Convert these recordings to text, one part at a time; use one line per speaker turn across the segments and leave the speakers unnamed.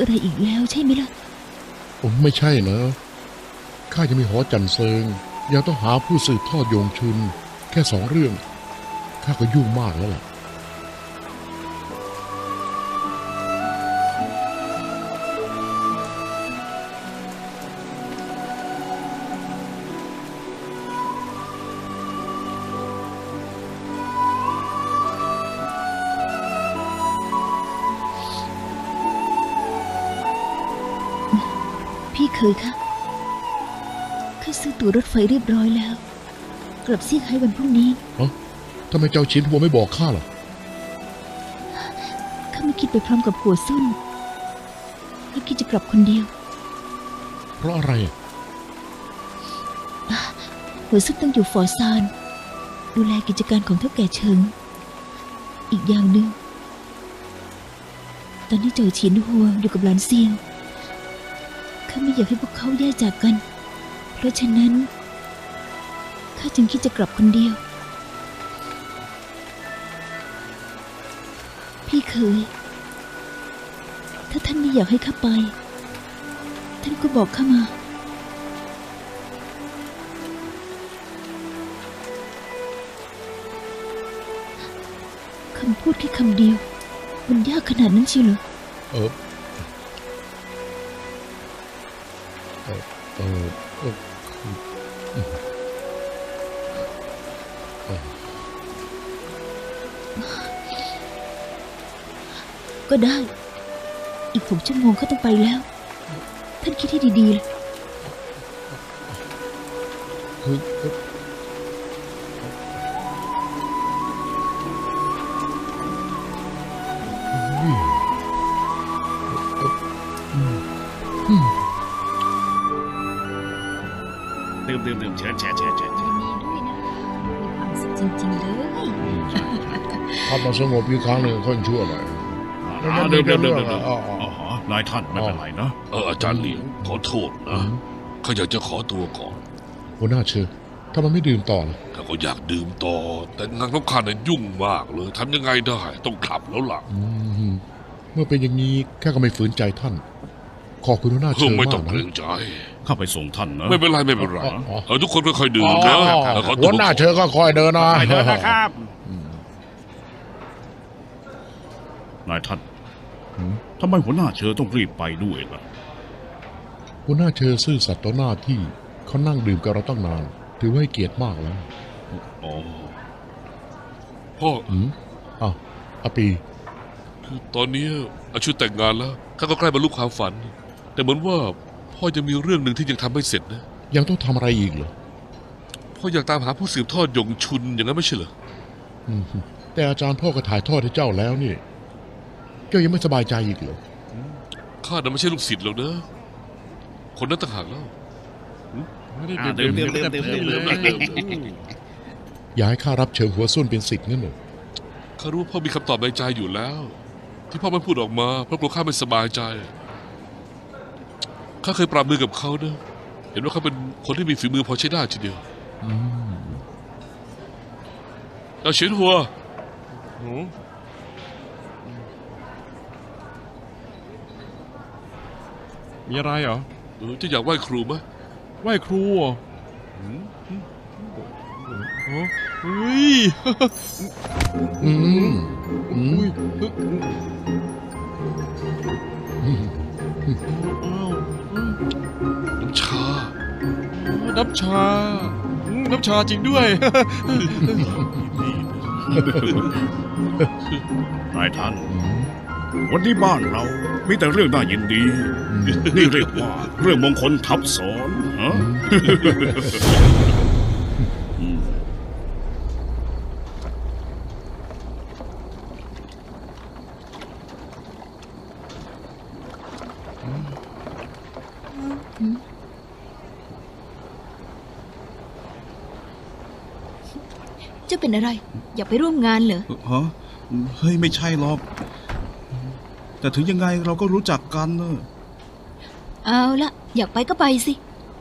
อะไรอีกแล้วใช่ไหมล่ะ
ผมไม่ใช่นะข้าจะมีหอจันเซิง ยังต้องหาผู้สืบทอดโยงชุน แค่สองเรื่อง ข้าก็ยุ่งมากแล้วล่ะ
ยคะข้าซื้อตั๋วรถไฟเรียบร้อยแล้ว กลับเซี่ยงไฮ้วันพรุ่งนี้
เอ้าทำไมเจ้าชินหัวไม่บอกข้าล่ะ
ข้าไม่คิดไปพร้อมกับหัวซุ่นข้าคิดจะกลับคนเดียว
เพราะอะไรอะ
หัวซุ่นต้องอยู่ฟอร์ซาน ดูแลกิจการของเท่าแก่เฉิง อีกอย่างหนึ่งตอนนี้เจอฉินหัวอยู่กับหลานเซียง ข้าไม่อยากให้พวกเขาแยกจากกัน เพราะฉะนั้นข้าจึงคิดจะกลับคนเดียว พี่เคย ถ้าท่านไม่อยากให้ข้าไป ท่านก็บอกข้ามาคำพูดแค่คำเดียว มันยากขนาดนั้นเชียวเหรอ
เออ
ก็ได้ อีกหกชั่วโมงเขาต้องไปแล้ว ท่านคิดให้ดีๆเลย
ดื่มดื่มดื่มเชิญเชิญเชิญเชิญเชิญ
ดีด้วยนะมีความสุขจริงๆเลย
ทำมาสงบอีกครั้งหนึ่งค่อยชั่วหน่อย
อ่าดื่มดื่มดื่มดื่มดื่ม
อ๋ออ๋อ อ๋
อ๋
อ
อนายท่านไม่เป็นไรนะ
เอออาจารย์เหลียงขอโทษนะข้าอยากจะขอตัวก่อน
หัวหน้าเชิญถ้ามันไม่ดื่มต่อล่ะ
ข้าก็อยากดื่มต่อ แต่งานของข้าเนี่ยยุ่งมากเลยทำยังไงได้ ต้องขับแล้วล่ะ
อืมเมื่อเป็นอย่างนี้แค่ก็ไม่ฝืนใจท่าน ขอบคุณหัวหน้า
เพื่
เชิ
อ
ญ
ไม่
มา
ต้อกง
นะ
เกรงใจ
ข้าไปส่งท่านนะ
ไม่เป็นไรไม่เป็นไร
อ๋ออ๋อ
เออทุกคนค่อยๆดื่
อ๋
ม
อ
นะเออขอตั
หัวหน้าเชิญก็คอยเดินนะ
ไปเดินนะครับนายท่านทำไมหัวหน้าเชิญต้องรีบไปด้วยล่ะ
หัวหน้าเชิญซื่อสัตย์ต่อหน้าที่เขานั่งดื่มกับเราตั้งนาน ถือว่าให้เกียรติมากแล้ว
อ๋อพ่อ
อืมอะอาปี
คือตอนนี้อาชุดแต่งงานแล้วข้าก็ใกล้บรรลุความฝัน แต่เหมือนว่าพ่อจะมีเรื่องหนึ่งที่ยังทำไม่เสร็จนะ
ยังต้องทำอะไรอีกเหรอ
พ่ออยากตามหาผู้สืบทอดยงชุนอย่างนั้นไม่ใช่เหรอ
อืมแต่อาจารย์พ่อก็ถ่ายทอดให้เจ้าแล้วนี่ เจ้ายังไม่สบายใจอีกเหรอ
ข้าน่ะไม่ใช่ลูกศิษย์หรอกนะ คนนั้นต่างหากแล้ว
อ่าดื่มดื่มดื่มดื่มดื่มดื่มดื่ม
อย่าให้ข้ารับเชิญหัวส้นเป็นสิทธิ์งั้นเหรอ
ข้ารู้ว่าพ่อมีคำตอบในใจอยู่แล้ว ที่พ่อไม่พูดออกมาเพราะกลัวข้าไม่สบายใจ ข้าเคยปรับมือกับเขานะเห็นว่าเขาเป็นคนที่มีฝีมือพอใช้ได้ทีเดียว
อืม
เอาเฉียนหัว
มีอะไรเหรอ
เออจะอยากไหว้ครูไหม
ไหว้ครูเหรอโอ้เฮ้ย
อืมอืม
อุ้ยเฮ้ย
อืม
อ้าว
น้ำชา
น้ำชาอืมน้ำชาจริงด้วย
นายท่าน
อืม
วันนี้บ้านเรา มีแต่เรื่องน่ายินดี นี่เรียกว่า เรื่องมงคลทับซ้อนฮะอืม
เจ้าเป็นอะไร อยากไปร่วมงานเหรอ
ฮะเฮ้ยไม่ใช่หรอก แต่ถึงยังไงเราก็รู้จักกันเนอะ
เอาละอยากไปก็ไปสิ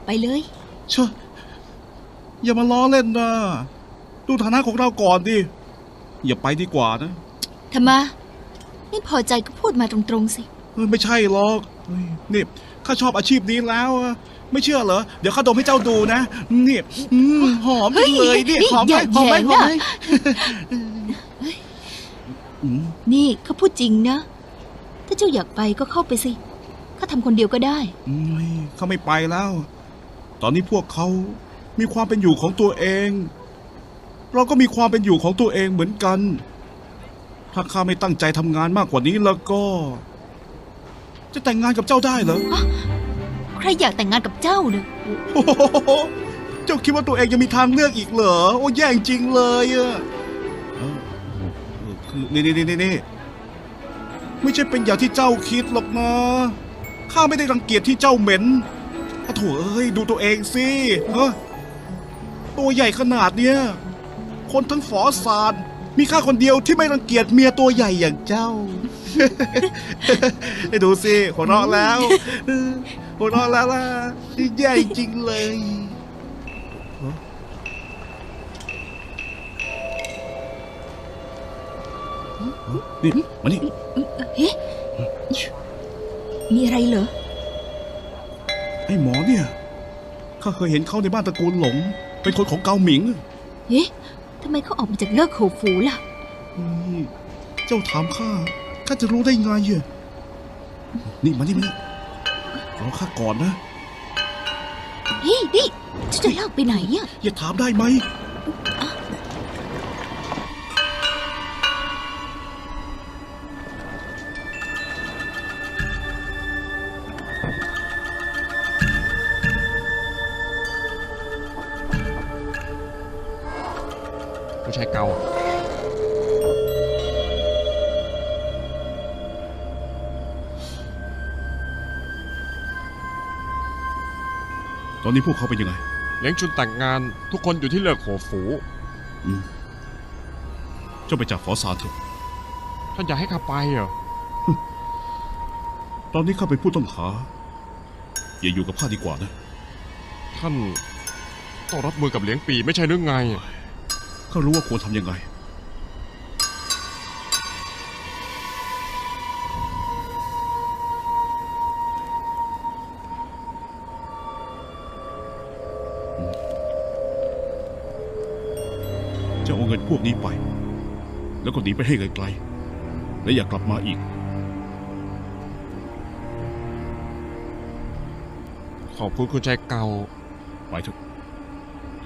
ไปเลย
เชอะอย่ามาล้อเล่นนะดูฐานะของเราก่อนดิอย่าไปดีกว่านะ
ทำไมไม่พอใจก็พูดมาตรงๆสิ
เออไม่ใช่หรอกเฮ้ยนี่ ข้าชอบอาชีพนี้แล้วอะไม่เชื่อเหรอ เดี๋ยวข้าดมให้เจ้าดูนะ นี่อืมหอมจังเลยเนี่ย
เฮ้ย
หอมไหม
อย่า
หอมไหม
แหย่ง
หอมไหม
นะ
อืม
นี่เขาพูดจริงนะ ถ้าเจ้าอยากไปก็เข้าไปสิข้าทำคนเดียวก็ได้
อืมเขาไม่ไปแล้ว ตอนนี้พวกเขามีความเป็นอยู่ของตัวเอง เราก็มีความเป็นอยู่ของตัวเองเหมือนกัน ถ้าข้าไม่ตั้งใจทำงานมากกว่านี้แล้วก็ จะแต่งงานกับเจ้าได้เหรอ
ใครอยากแต่งงานกับเจ้าเนะ
โอ้โหเจ้าคิดว่าตัวเองยังมีทางเลือกอีกเหรอ โอ้แย่จริงเลยอะเอ้าเออคือนี่นี่นี่นี่ไม่ใช่เป็นอย่างที่เจ้าคิดหรอกนะข้าไม่ได้รังเกียจที่เจ้าเหม็นอ้าวโถเอ้ยดูตัวเองสิฮะตัวใหญ่ขนาดเนี้ยคนทั้งฝอสารมีข้าคนเดียวที่ไม่รังเกียจเมียตัวใหญ่อย่างเจ้า ได้ดูสิหัวเราะแล้วหัวเราะแล้วล่ะแย่จริงเลยนี่มานี่
เฮ้มีอะไรเหรอ
ไอ้หมอเนี่ย ข้าเคยเห็นเขาในบ้านตระกูลหลง เป็นคนของเกาหมิง
เฮ้ทำไมเขาออกมาจากเลิกโขฟูล่ะ
เจ้าถามข้า ข้าจะรู้ได้ไงอะนี่มานี่มานี่รอข้าก่อนนะ
เฮ้ยนี่เจ้าจะลากไปไหนอะ
อย่าถามได้ไหม
ผู้ชายเก่า
ตอนนี้พวกเขาเป็นยังไง
เลี้ยงชุนแต่งงานทุกคนอยู่ที่เลิกโขฝู
อืมเจ้าไปจากฝอสารเถอะ
ท่านอยากให้ข้าไปเหรอ
ตอนนี้ข้าเป็นผู้ต้องหา อย่าอยู่กับข้าดีกว่านะ
ท่านต้องรับมือกับเลี้ยงปีไม่ใช่หรือไง
ข้ารู้ว่าควรทำยังไง จะเอาเงินพวกนี้ไป แล้วก็หนีไปให้ไกลๆ และอย่ากลับมาอีก
ขอบคุณคุณชายเก่า
ไปเถอะ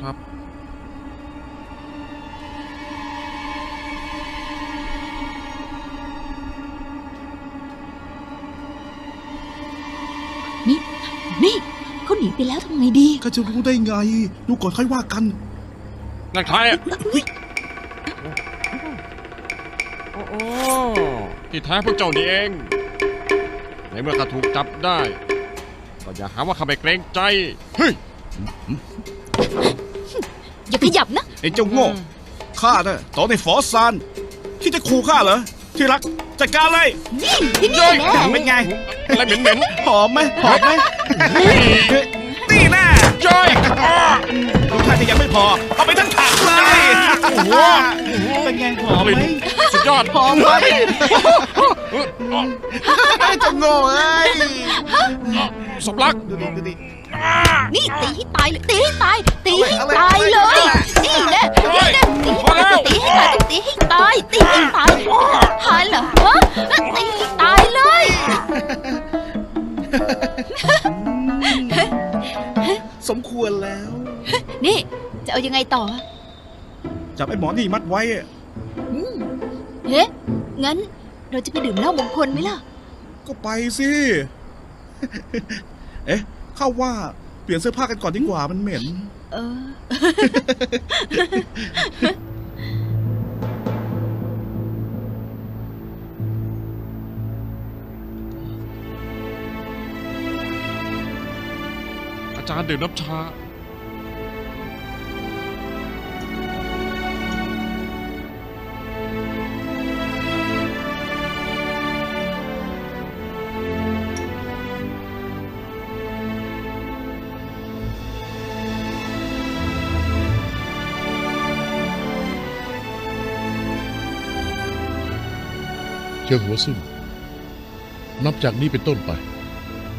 ครับ
ข้า
จะรู้ได้ไง ดูก่อนค่อยว่ากัน
นั่นใครอะโอ้โอ้ที่แท้พวกเจ้านี่เอง ในเมื่อข้าถูกจับได้ ก็อย่าหาว่าข้าไม่เกรงใจ เฮ้ย
อย่าขยับนะ
ไอ้เจ้าโง่ข้าน่ะต่อในฝอซานที่จะขู่ข้าเหรอ ที่รักจัดการเลย
นี่ที่นี่แน่
เป็นไง
อะไรเหม็นเหม็น
หอมไหมหอมไหมนี่ แน่
ๆจ้อย
ดูท่าจะยังไม่พอ เอาไปทั้งถังเลย โอ้โหเป็นไงหอมไหม
สุดยอด
หอมไหม
เอ้ยอ๋อ
เจ้าโง่เอ้ย
สมรัก
ดูดิดูดิ
นี่ตีให้ตายเลยตีให้ตายตีให้ตายเลย นี่แน่นี่แน่ตีให้ตายต้องตีให้ตายต้องตีให้ตายตีให้ตายโอ้หายเห
ร
เอายังไงต่อ
จับไอ้หมอนี่มัดไว้อะ
อืมเฮ้งั้นเราจะไปดื่มเหล้ามงคลไหมล่ะ
ก็ไปสิ เอ๊ะเข้าว่าเปลี่ยนเสื้อผ้ากันก่อนดีกว่ามันเหม็น
เออ
อาจารย์ดื่มน้ำชา
เจ้าหัวซุ่มนับจากนี้เป็นต้นไป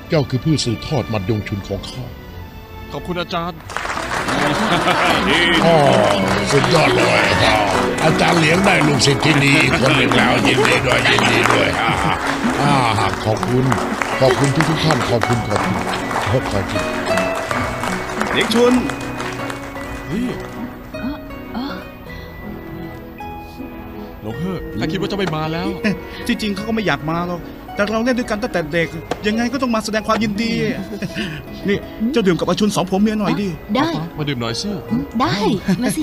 เจ้าคือผู้สืบทอดมัดยงชุนของข้า
ขอบคุณอาจารย์
อ๋อสุดยอดเลยอาจารย์เหลียงได้ลูกศิษย์ที่ดีคนหนึ่งแล้วยินดีด้วยยินดีด้วยอ่าอ่าขอบคุณ ขอบคุณทุกทุกๆท่านขอบคุณขอบคุณขอบคุณ
เด็กชุน
ห ลงเฮ่อข้าคิดว่าจะไม่มาแล้ว
ที่จริงเขาก็ไม่อยากมาหรอก แต่เราเล่นด้วยกันตั้งแต่เด็ก ยังไงก็ต้องมาแสดงความยินดี นี่เจ้าดื่มกับอาชุนสองผมเมียหน่อยดิ
ได้
มาดื่มหน่อยสิ
ได้ มาสิ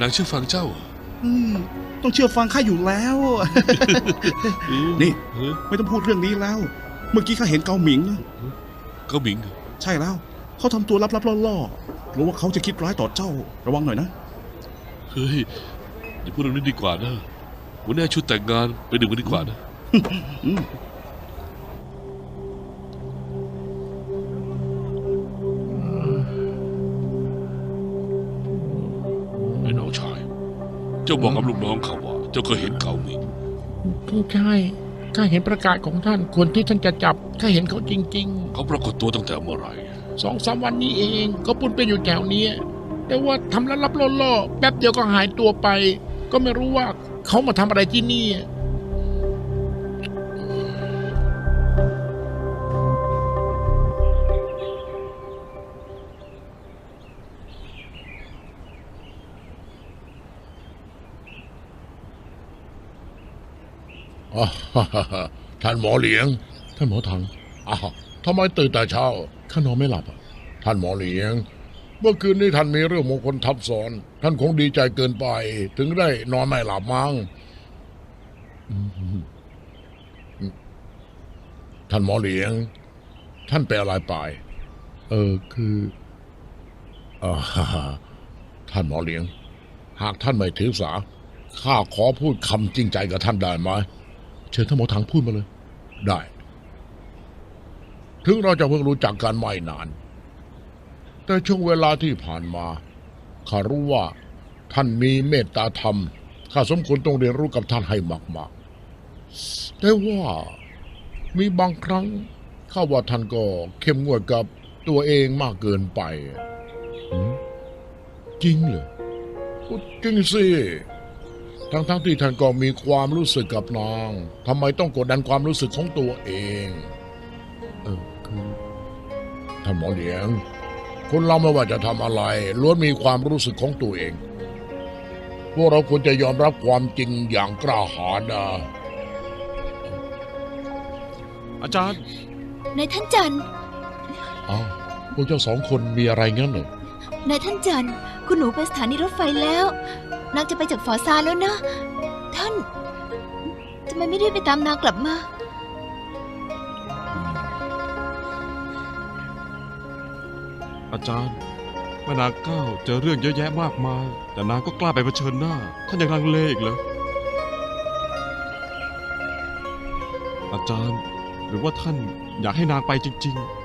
นางเชื่อฟังเจ้า
อืมต้องเชื่อฟังข้าอยู่แล้ว นี่
เฮ้ย
ไม่ต้องพูดเรื่องนี้แล้ว เมื่อกี้ข้าเห็นเกาหมิง
ก็หมิง
ใช่แล้ว เขาทำตัวลับๆล่อๆรู้ว่าเขาจะคิดร้ายต่อเจ้า ระวังหน่อยนะ
เฮ้ย อย่าพูดเรื่องนี้ดีกว่านะวันนี้ชุดแต่งงานไปดื่มกันดีกว่านะ ไอ้น้องชาย เจ้าบอกกับลูกน้องเขาว่า เจ้าเคยเห็นเกาหมิง
ใช่ข้าเห็นประกาศของท่านคนที่ท่านจะจับข้าเห็นเขาจริง
เขาปรากฏตัวตั้งแต่เมื่อไหร่
ๆสองสามวันนี้เองเขาปุ้นไปอยู่แถวเนี้ยแต่ว่าทำแล้วรับล่อๆแป๊บเดียวก็หายตัวไป ก็ไม่รู้ว่าเขามาทำอะไรที่นี่
อ่าฮ่าฮ่าฮ่าท่านหมอเหลียง ท่านหมอถังอ้าวทำไมตื่นแต่เช้า ข้านอนไม่หลับอะ ท่านหมอเหลียง เมื่อคืนนี้ท่านมีเรื่องมงคลทับซ้อน ท่านคงดีใจเกินไป ถึงได้นอนไม่หลับมั้งอืมอืมอืมท่านหมอเหลียง ท่านเป็นอะไรไป เออคืออ่าฮ่าฮ่าท่านหมอเหลียง หากท่านไม่ถือสาข้าขอพูดคำจริงใจกับท่านได้ไหมเชิญท่านหมอถังพูดมาเลย ได้ ถึงเราจะเพิ่งรู้จักกันไม่นาน แต่ช่วงเวลาที่ผ่านมาข้ารู้ว่า ท่านมีเมตตาธรรมข้าสมควรต้องเรียนรู้กับท่านให้มากๆ แต่ว่ามีบางครั้งข้าว่าท่านก็เข้มงวดกับตัวเองมากเกินไปจริงเหรอจริงสิทั้งๆทที่ท่านก็มีความรู้สึกกับนางทำไมต้องกดดันความรู้สึกของตัวเอง เออคือท่านหมอเหลียง คนเราไม่ว่าจะทำอะไร ล้วนมีความรู้สึกของตัวเอง พวกเราควรจะยอมรับความจริงอย่างกล้าหาญนะ
อาจารย์
นายท่านจันทร์
อ้าวพวกเจ้าสองคนมีอะไรงั้นเหรอนา
ยท่านจันทร์คุณหนูไปสถานีรถไฟแล้วนางจะไปจากฝอซาแล้วนะ ท่านทำไมไม่ได้ไปตามนางกลับมา
อาจารย์แม่นางก้าวเจอเรื่องเยอะแยะมากมาย แต่นางก็กล้าไปเผชิญหน้า ท่านยังลังเลอีกเหรออาจารย์ หรือว่าท่านอยากให้นางไปจริง ๆ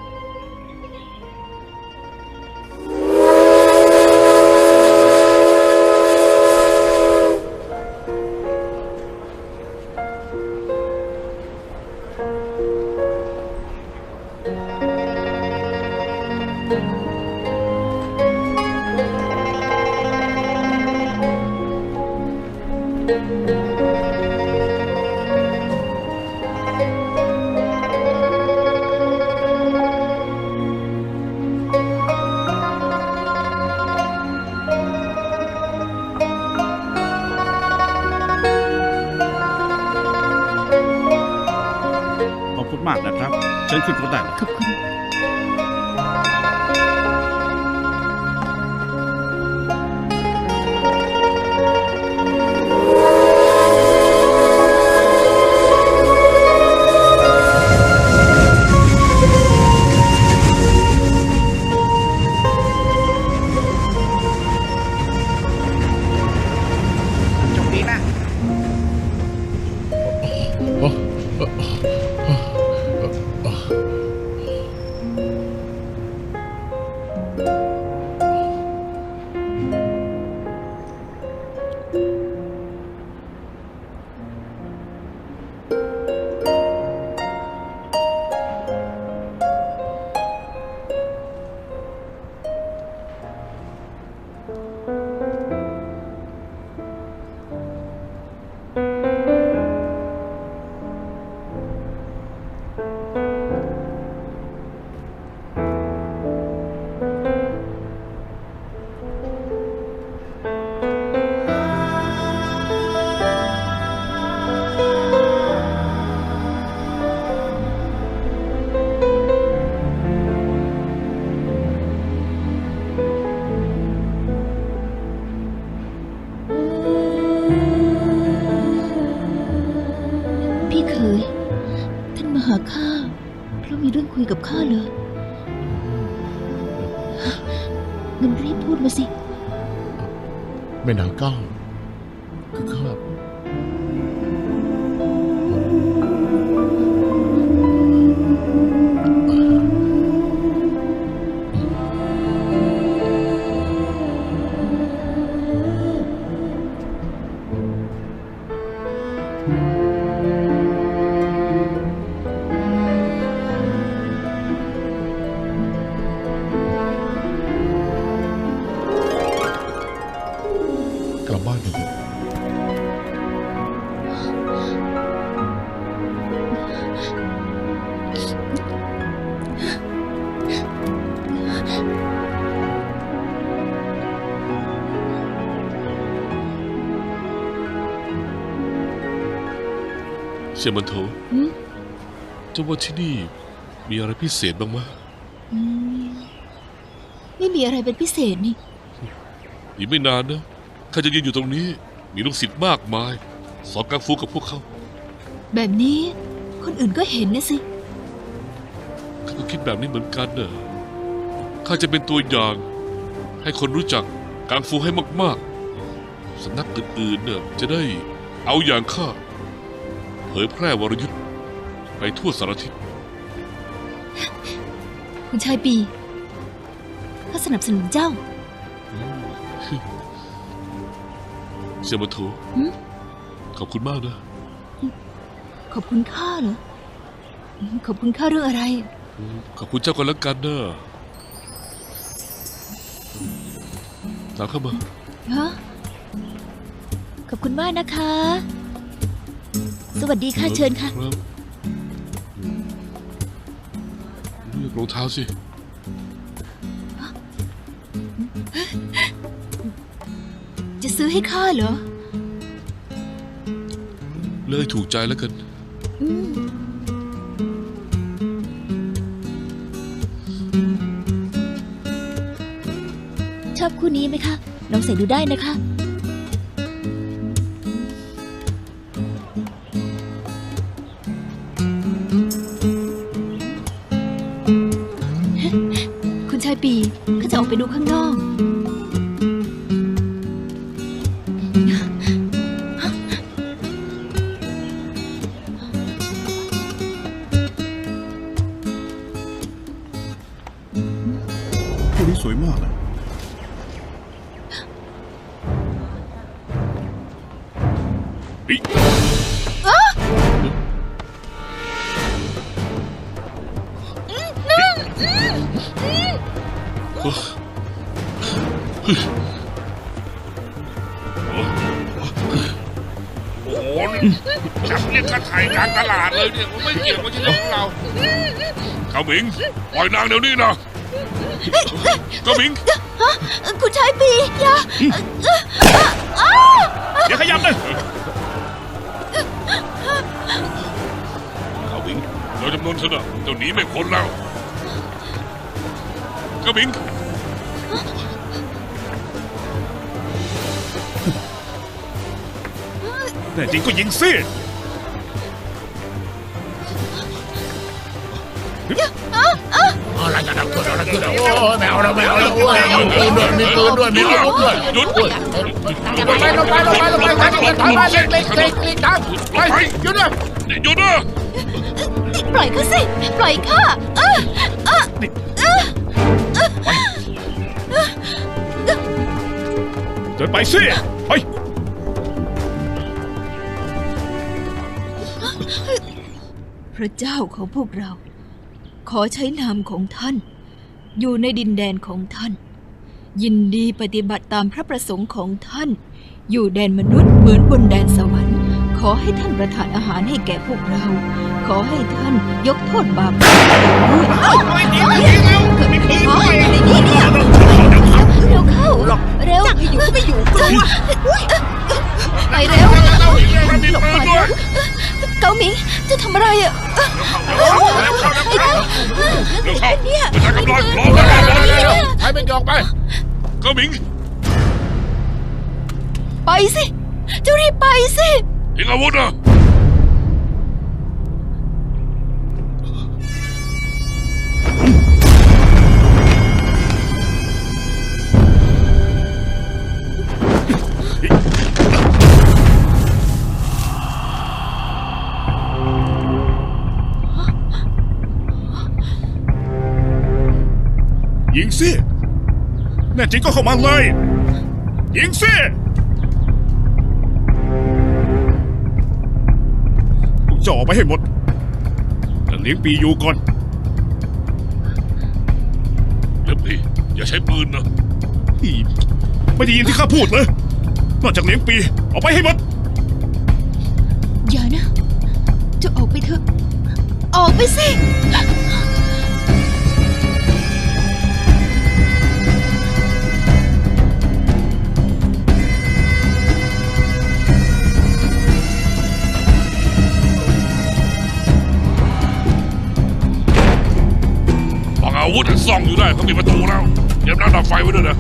งั้นรีบพูดมาสิ
แม่นางก้าวคือข้า
สี่ยมันโถ
หืม
เจ้าว่าที่นี่มีอะไรพิเศษบ้างมะ
อืมไม่มีอะไรเป็นพิเศษนี่
อีกไม่นานนะข้าจะยืนอยู่ตรงนี้ มีลูกศิษย์มากมาย สอนกังฟูกับพวกเขา
แบบนี้คนอื่นก็เห็นนะสิ
ข้าก็คิดแบบนี้เหมือนกันเนอะข้าจะเป็นตัวอย่าง ให้คนรู้จักกังฟูให้มากๆสำนักอื่นๆเนี่ยจะได้เอาอย่างข้าเผยแพร่วรยุทธ์ไปทั่วสารทิศ
คุณชายปีข้าสนับสนุนเจ้า
เสี่ยมันโถ
หืม
ขอบคุณมากนะ
ขอบคุณข้าเหรออืมขอบคุณข้าเรื่องอะไร
ขอบคุณเจ้ากันแล้วกันเนอะตามเข้ามา
ฮะ ขอบคุณมากนะคะส วัสดีค่ะเชิญค่ะ
รับเลือกรองเท้าสิ
จะซื้อให้ข้าเหรอ
เลือกให้ถูกใจแล้วกัน
อืม ชอบคู่นี้ไหมคะลองใส่ดูได้นะคะ ดูข้างนอก
คู่นี้สวยมากอะ
โเรียกค่าไถ่กลางตลาดเลยเนี่ยมันไม่เกี่ยวกับที่เรื่องของเราเขาหมิงปล่อยนางเดี๋ยวนี้นะเขาหมิง
คุณชายปีอย่า
อย่าขยับเลย
เขาหมิงเราจำนวนซะนะเจ้าหนีไม่พ้นแล้วเขาหมิง
แต่จริงก็ยิงสิ
อะไรกันนะเกิดอะไรขึ้นอะโอ้ยแมวแล้วแมวแล้วโอ้ยมีปืนด้วยมีปืนด้วยมีอาวุธด้วย
หยุด
โอ้ยลงไปลงไปลงไปลงไปทางนี้ทางบ้านเล็กเล็กเล็กเล็กทางไปหยุดนะ
หยุดนะ
ปล่อยข้าสิปล่อยข้าเอ้อเอ้อเอ้อ
เดินไปสิไป
พระเจ้าของพวกเรา ขอใช้นามของท่าน อยู่ในดินแดนของท่าน ยินดีปฏิบัติตามพระประสงค์ของท่าน อยู่แดนมนุษย์เหมือนบนแดนสวรรค์ ขอให้ท่านประทานอาหารให้แก่พวกเรา ขอให้ท่านยกโทษบาปให้ด้วยเกิดอะไรขึ้นในนี้เนี่ยเร็วเข้าเร็วไม่อยู่ก็ไม่อยู่ไปเร็ว
มีปืนด้วย
เกาหมิงจะทำอะไรอะไอ้เนี่ย
ประชากำลังรอกันรอกัน
ให้เป็นยอกไป
เกาหมิง
ไปสิจะรีบไปสิ
ยิงอาวุธนะ
งสิ แน่จริงก็เข้ามาเลย ยิงสิพวกเจ้าออกไปให้หมดแต่เลี้ยงปีอยู่ก่อน
เดี๋ยวพี่อย่าใช้ปืนนะ
อีไม่ได้ยินที่ข้าพูดเลยนอกจากเลี้ยงปี ออกไปให้หมด
อย่านะ จะออกไปเถอะ ออกไปสิ
วุธส่องอยู่ได้เขามีประตูแล้วเตรียมน้ำดับไฟไว้ด้วยนะ